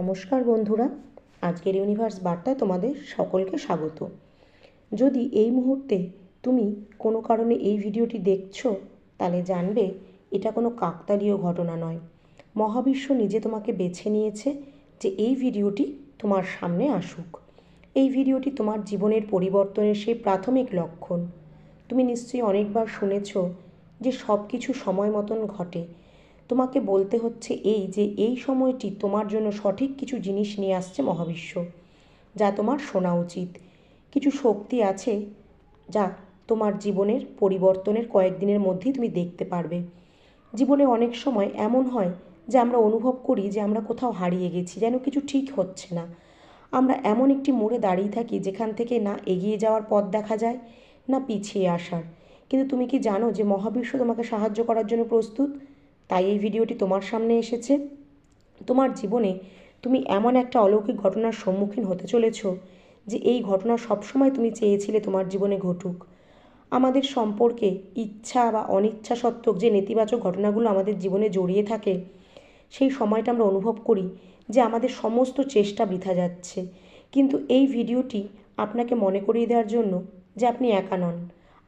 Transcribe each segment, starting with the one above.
নমস্কার বন্ধুরা, আজকের ইউনিভার্স বার্তায় তোমাদের সকলকে স্বাগত। যদি এই মুহূর্তে তুমি কোনো কারণে এই ভিডিওটি দেখছ, তাহলে জানবে এটা কোনো কাকতালীয় ঘটনা নয়। মহাবিশ্ব নিজে তোমাকে বেছে নিয়েছে যে এই ভিডিওটি তোমার সামনে আসুক। এই ভিডিওটি তোমার জীবনের পরিবর্তনের সেই প্রাথমিক লক্ষণ। তুমি নিশ্চয়ই অনেকবার শুনেছ যে সব কিছু সময় মতন ঘটে তোমাকে বলতে হচ্ছে এই যে এই সময়টি তোমার জন্য সঠিক কিছু জিনিস নিয়ে আসছে মহাবিশ্ব, যা তোমার শোনা উচিত। কিছু শক্তি আছে যা তোমার জীবনের পরিবর্তনের কয়েকদিনের মধ্যেই তুমি দেখতে পারবে। জীবনে অনেক সময় এমন হয় যে আমরা অনুভব করি যে আমরা কোথাও হারিয়ে গেছি, যেন কিছু ঠিক হচ্ছে না। আমরা এমন একটি মোড়ে দাঁড়িয়ে থাকি যেখান থেকে না এগিয়ে যাওয়ার পথ দেখা যায়, না পিছিয়ে আসার। কিন্তু তুমি কি জানো যে মহাবিশ্ব তোমাকে সাহায্য করার জন্য প্রস্তুত? তাই এই ভিডিওটি তোমার সামনে এসেছে। তোমার জীবনে তুমি এমন একটা অলৌকিক ঘটনার সম্মুখীন হতে চলেছ যে এই ঘটনা সবসময় তুমি চেয়েছিলে তোমার জীবনে ঘটুক। আমাদের সম্পর্কে ইচ্ছা বা অনিচ্ছা সত্ত্বক যে নেতিবাচক ঘটনাগুলো আমাদের জীবনে জড়িয়ে থাকে, সেই সময়টা আমরা অনুভব করি যে আমাদের সমস্ত চেষ্টা বৃথা যাচ্ছে। কিন্তু এই ভিডিওটি আপনাকে মনে করিয়ে দেওয়ার জন্য যে আপনি একা নন।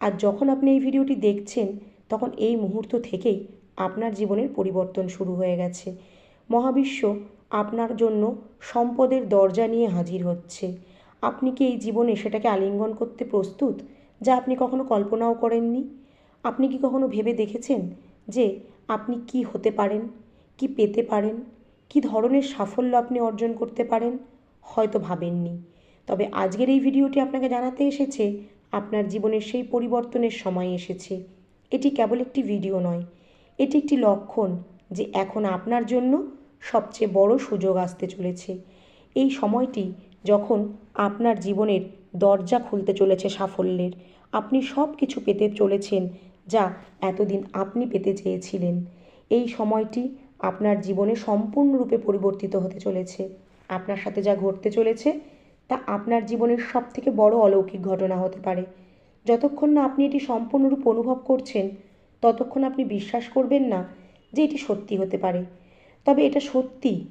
আর যখন আপনি এই ভিডিওটি দেখছেন তখন এই মুহূর্ত থেকেই আপনার জীবনের পরিবর্তন শুরু হয়ে গেছে। মহাবিশ্ব আপনার জন্য সম্পদের দরজা নিয়ে হাজির হচ্ছে। আপনি কি এই জীবনে সেটাকে আলিঙ্গন করতে প্রস্তুত, যা আপনি কখনো কল্পনাও করেননি? আপনি কি কখনো ভেবে দেখেছেন যে আপনি কি হতে পারেন, কি পেতে পারেন, কি ধরনের সাফল্য আপনি অর্জন করতে পারেন? হয়তো ভাবেননি। তবে আজকের এই ভিডিওটি আপনাকে জানাতে এসেছে, আপনার জীবনের সেই পরিবর্তনের সময় এসেছে। এটি কেবল একটি ভিডিও নয়, এটি একটি লক্ষণ যে এখন আপনার জন্য সবচেয়ে বড় সুযোগ আসতে চলেছে। এই সময়টি যখন আপনার জীবনের দরজা খুলতে চলেছে সাফল্যের, আপনি সব কিছু পেতে চলেছেন যা এতদিন আপনি পেতে চেয়েছিলেন। এই সময়টি আপনার জীবনে সম্পূর্ণরূপে পরিবর্তিত হতে চলেছে। আপনার সাথে যা ঘটতে চলেছে তা আপনার জীবনের সব থেকে বড় অলৌকিক ঘটনা হতে পারে। যতক্ষণ না আপনি এটি সম্পূর্ণরূপ অনুভব করছেন, ততক্ষণ আপনি বিশ্বাস করবেন না যে এটি সত্যি হতে পারে। তবে এটা সত্যি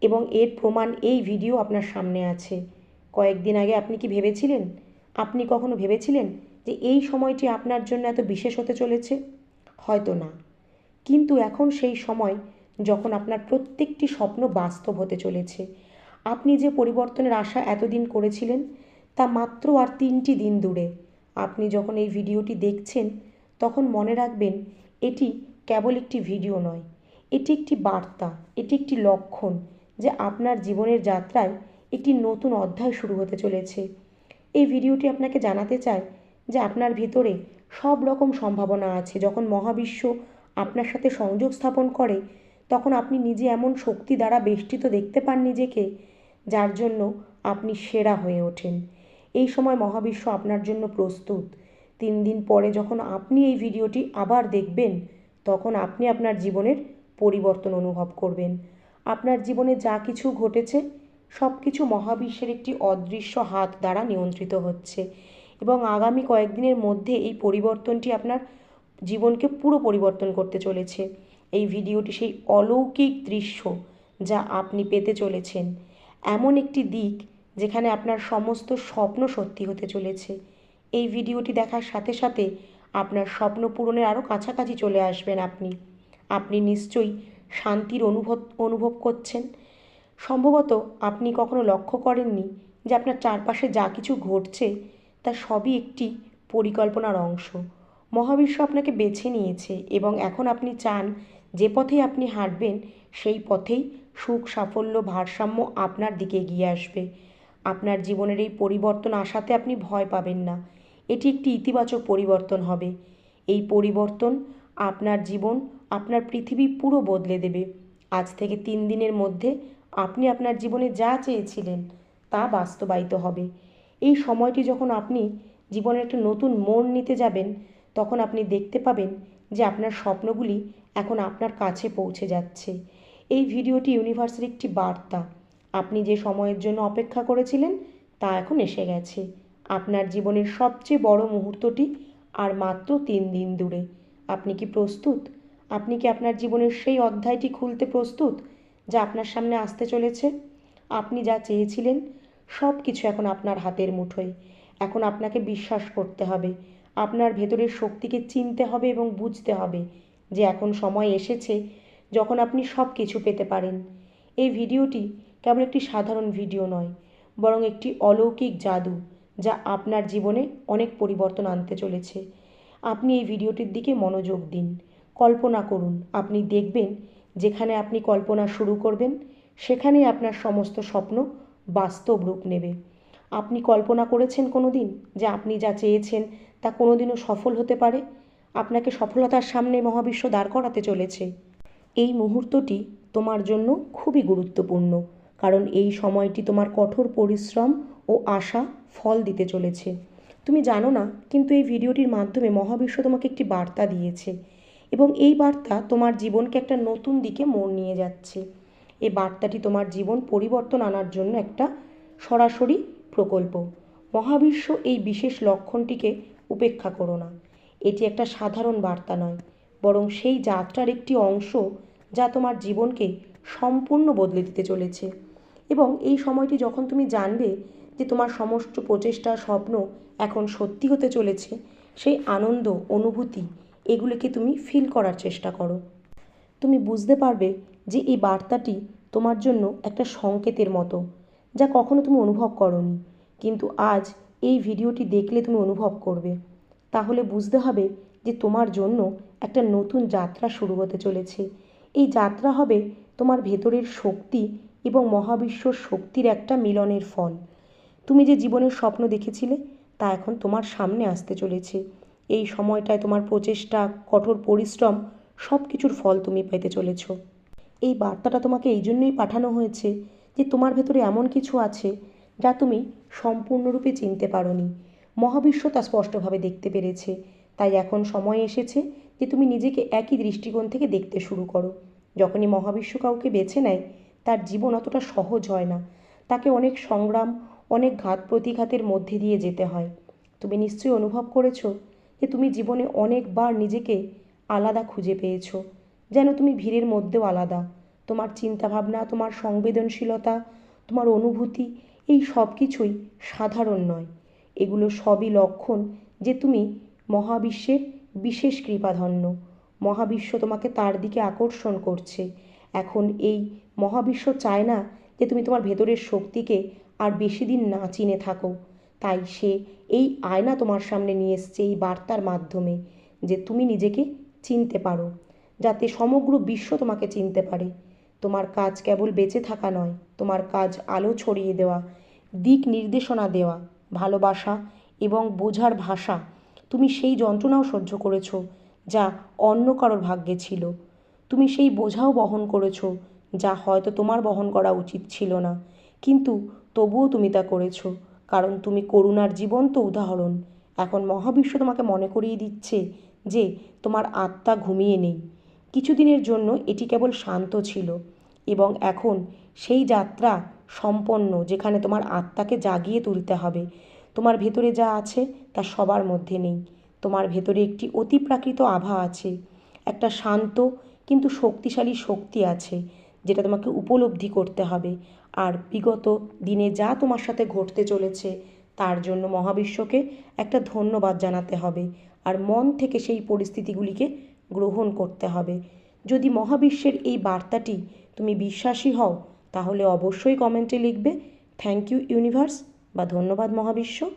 এবং এর প্রমাণ এই ভিডিও আপনার সামনে আছে। কয়েকদিন আগে আপনি কি ভেবেছিলেন? আপনি কখনো ভেবেছিলেন যে এই সময়টি আপনার জন্য এত বিশেষ হতে চলেছে? হয়তো না। কিন্তু এখন সেই সময় যখন আপনার প্রত্যেকটি স্বপ্ন বাস্তব হতে চলেছে। আপনি যে পরিবর্তনের আশা এতদিন করেছিলেন, তা মাত্র আর তিনটি দিন দূরে। আপনি যখন এই ভিডিওটি দেখছেন, তখন মনে রাখবেন এটি কেবল একটি ভিডিও নয়, এটি একটি বার্তা, এটি একটি লক্ষণ যে আপনার জীবনের যাত্রায় একটি নতুন অধ্যায় শুরু হতে চলেছে। এই ভিডিওটি আপনাকে জানাতে চায় যে আপনার ভিতরে সব রকম সম্ভাবনা আছে। যখন মহাবিশ্ব আপনার সাথে সংযোগ স্থাপন করে, তখন আপনি নিজে এমন শক্তি দ্বারা বেষ্টিত দেখতে পান নিজেকে, যার জন্য আপনি সেরা হয়ে ওঠেন। এই সময় মহাবিশ্ব আপনার জন্য প্রস্তুত। তিন দিন পরে যখন আপনি এই ভিডিওটি আবার দেখবেন, তখন আপনি আপনার জীবনের পরিবর্তন অনুভব করবেন। আপনার জীবনে যা কিছু ঘটেছে সব কিছু মহাবিশ্বের একটি অদৃশ্য হাত দ্বারা নিয়ন্ত্রিত হচ্ছে এবং আগামী কয়েকদিনের মধ্যে এই পরিবর্তনটি আপনার জীবনকে পুরো পরিবর্তন করতে চলেছে। এই ভিডিওটি সেই অলৌকিক দৃশ্য যা আপনি পেতে চলেছেন। এমন একটি দিক যেখানে আপনার সমস্ত স্বপ্ন সত্যি হতে চলেছে। এই ভিডিওটি দেখার সাথে সাথে আপনার স্বপ্ন পূরণের আরও কাছাকাছি চলে আসবেন আপনি। আপনি নিশ্চয়ই শান্তির অনুভব অনুভব করছেন। সম্ভবত আপনি কখনো লক্ষ্য করেননি যে আপনার চারপাশে যা কিছু ঘটছে তা সবই একটি পরিকল্পনার অংশ। মহাবিশ্ব আপনাকে বেছে নিয়েছে এবং এখন আপনি চান যে পথে আপনি হাঁটবেন, সেই পথেই সুখ, সাফল্য, ভারসাম্য আপনার দিকে এগিয়ে আসবে। আপনার জীবনের এই পরিবর্তন আসাতে আপনি ভয় পাবেন না। এটি একটি ইতিবাচক পরিবর্তন হবে। এই পরিবর্তন আপনার জীবন, আপনার পৃথিবী পুরো বদলে দেবে। আজ থেকে তিন দিনের মধ্যে আপনি আপনার জীবনে যা চেয়েছিলেন তা বাস্তবায়িত হবে। এই সময়টি যখন আপনি জীবনের একটা নতুন মোড় নিতে যাবেন, তখন আপনি দেখতে পাবেন যে আপনার স্বপ্নগুলি এখন আপনার কাছে পৌঁছে যাচ্ছে। এই ভিডিওটি ইউনিভার্সের একটি বার্তা। আপনি যে সময়ের জন্য অপেক্ষা করেছিলেন তা এখন এসে গেছে। আপনার জীবনের সবচেয়ে বড় মুহূর্তটি আর মাত্র তিন দিন দূরে। আপনি কি প্রস্তুত? আপনি কি আপনার জীবনের সেই অধ্যায়টি খুলতে প্রস্তুত যা আপনার সামনে আসতে চলেছে? আপনি যা চেয়েছিলেন সব কিছু এখন আপনার হাতের মুঠোয়। এখন আপনাকে বিশ্বাস করতে হবে। আপনার ভেতরের শক্তিকে চিনতে হবে এবং বুঝতে হবে যে এখন সময় এসেছে যখন আপনি সব কিছু পেতে পারেন। এই ভিডিওটি কেবল একটি সাধারণ ভিডিও নয়, বরং একটি অলৌকিক জাদু যা আপনার জীবনে অনেক পরিবর্তন আনতে চলেছে। আপনি এই ভিডিওটির দিকে মনোযোগ দিন। কল্পনা করুন, আপনি দেখবেন যেখানে আপনি কল্পনা শুরু করবেন, সেখানেই আপনার সমস্ত স্বপ্ন বাস্তব রূপ নেবে। আপনি কল্পনা করেছেন কোনো দিন যে আপনি যা চেয়েছেন তা কোনো দিনও সফল হতে পারে? আপনাকে সফলতার সামনে মহাবিশ্ব দাঁড় করাতে চলেছে। এই মুহূর্তটি তোমার জন্য খুবই গুরুত্বপূর্ণ। কারণ এই সময়টি তোমার কঠোর পরিশ্রম ও আশা ফল দিতে চলেছে। তুমি জানো না, কিন্তু এই ভিডিওটির মাধ্যমে মহাবিশ্ব তোমাকে একটি বার্তা দিয়েছে এবং এই বার্তা তোমার জীবনকে একটা নতুন দিকে মোড় নিয়ে যাচ্ছে। এই বার্তাটি তোমার জীবন পরিবর্তন আনার জন্য একটা সরাসরি প্রকল্প। মহাবিশ্ব এই বিশেষ লক্ষণটিকে উপেক্ষা করো না। এটি একটা সাধারণ বার্তা নয়, বরং সেই যাত্রার একটি অংশ যা তোমার জীবনকে সম্পূর্ণ বদলে দিতে চলেছে। এবং এই সময়টি যখন তুমি জানবে যে তোমার সমস্ত প্রচেষ্টা, স্বপ্ন এখন সত্যি হতে চলেছে, সেই আনন্দ, অনুভূতি এগুলিকে তুমি ফিল করার চেষ্টা করো। তুমি বুঝতে পারবে যে এই বার্তাটি তোমার জন্য একটা সংকেতের মতো, যা কখনো তুমি অনুভব করনি। কিন্তু আজ এই ভিডিওটি দেখলে তুমি অনুভব করবে। তাহলে বুঝতে হবে যে তোমার জন্য একটা নতুন যাত্রা শুরু হতে চলেছে। এই যাত্রা হবে তোমার ভেতরের শক্তি এবং মহাবিশ্বর শক্তির একটা মিলনের ফল। তুমি যে জীবনের স্বপ্ন দেখেছিলে, তা এখন তোমার সামনে আসতে চলেছে। এই সময়টায় তোমার প্রচেষ্টা, কঠোর পরিশ্রম সব কিছুর ফল তুমি পেতে চলেছ। এই বার্তাটা তোমাকে এই জন্যই পাঠানো হয়েছে যে তোমার ভেতরে এমন কিছু আছে যা তুমি সম্পূর্ণরূপে চিনতে পারোনি। মহাবিশ্ব তা স্পষ্টভাবে দেখতে পেরেছে। তাই এখন সময় এসেছে যে তুমি নিজেকে একই দৃষ্টিকোণ থেকে দেখতে শুরু করো। যখনই মহাবিশ্ব কাউকে বেছে নেয় তার জীবন অতটা সহজ হয় না। তাকে অনেক সংগ্রাম, অনেক ঘাত প্রতিঘাতের মধ্যে দিয়ে যেতে হয়। তুমি নিশ্চয়ই অনুভব করেছ যে তুমি জীবনে অনেকবার নিজেকে আলাদা খুঁজে পেয়েছ, যেন তুমি ভিড়ের মধ্যেও আলাদা। তোমার চিন্তাভাবনা, তোমার সংবেদনশীলতা, তোমার অনুভূতি, এই সব কিছুই সাধারণ নয়। এগুলো সবই লক্ষণ যে তুমি মহাবিশ্বের বিশেষ কৃপাধন্য। মহাবিশ্ব তোমাকে তার দিকে আকর্ষণ করছে। এখন এই মহাবিশ্ব চায় না যে তুমি তোমার ভেতরের শক্তিকে আর বেশি দিন না চিনে থাকো। তাই সে এই আয়না তোমার সামনে নিয়ে এসছে এই বার্তার মাধ্যমে যে তুমি নিজেকে চিনতে পারো, যাতে সমগ্র বিশ্ব তোমাকে চিনতে পারে। তোমার কাজ কেবল বেঁচে থাকা নয়, তোমার কাজ আলো ছড়িয়ে দেওয়া, দিক নির্দেশনা দেওয়া, ভালোবাসা এবং বোঝার ভাষা। তুমি সেই যন্ত্রণাও সহ্য করেছ যা অন্য কারোর ভাগ্যে ছিল। তুমি সেই বোঝাও বহন করেছ যা হয়তো তোমার বহন করা উচিত ছিল না। কিন্তু তবুও তুমি তা করেছ, কারণ তুমি করুণার জীবন্ত উদাহরণ। এখন মহাবিশ্ব তোমাকে মনে করিয়ে দিচ্ছে যে তোমার আত্মা ঘুমিয়ে নেই। কিছুদিনের জন্য এটি কেবল শান্ত ছিল এবং এখন সেই যাত্রা সম্পন্ন যেখানে তোমার আত্মাকে জাগিয়ে তুলতে হবে। তোমার ভেতরে যা আছে তা সবার মধ্যে নেই। তোমার ভেতরে একটি অতিপ্রাকৃত আভা আছে। একটা শান্ত কিন্তু শক্তিশালী শক্তি আছে। যেটা তোমাকে উপলব্ধি করতে হবে। আর বিগত দিনে যা তোমার সাথে ঘটতে চলেছে, তার জন্য মহাবিশ্বকে একটা ধন্যবাদ জানাতে হবে। আর মন থেকে সেই পরিস্থিতিগুলিকে গ্রহণ করতে হবে। যদি মহাবিশ্বের এই বার্তাটি তুমি বিশ্বাসী হও, তাহলে অবশ্যই কমেন্টে লিখবে থ্যাংক ইউ ইউনিভার্স বা ধন্যবাদ, মহাবিশ্ব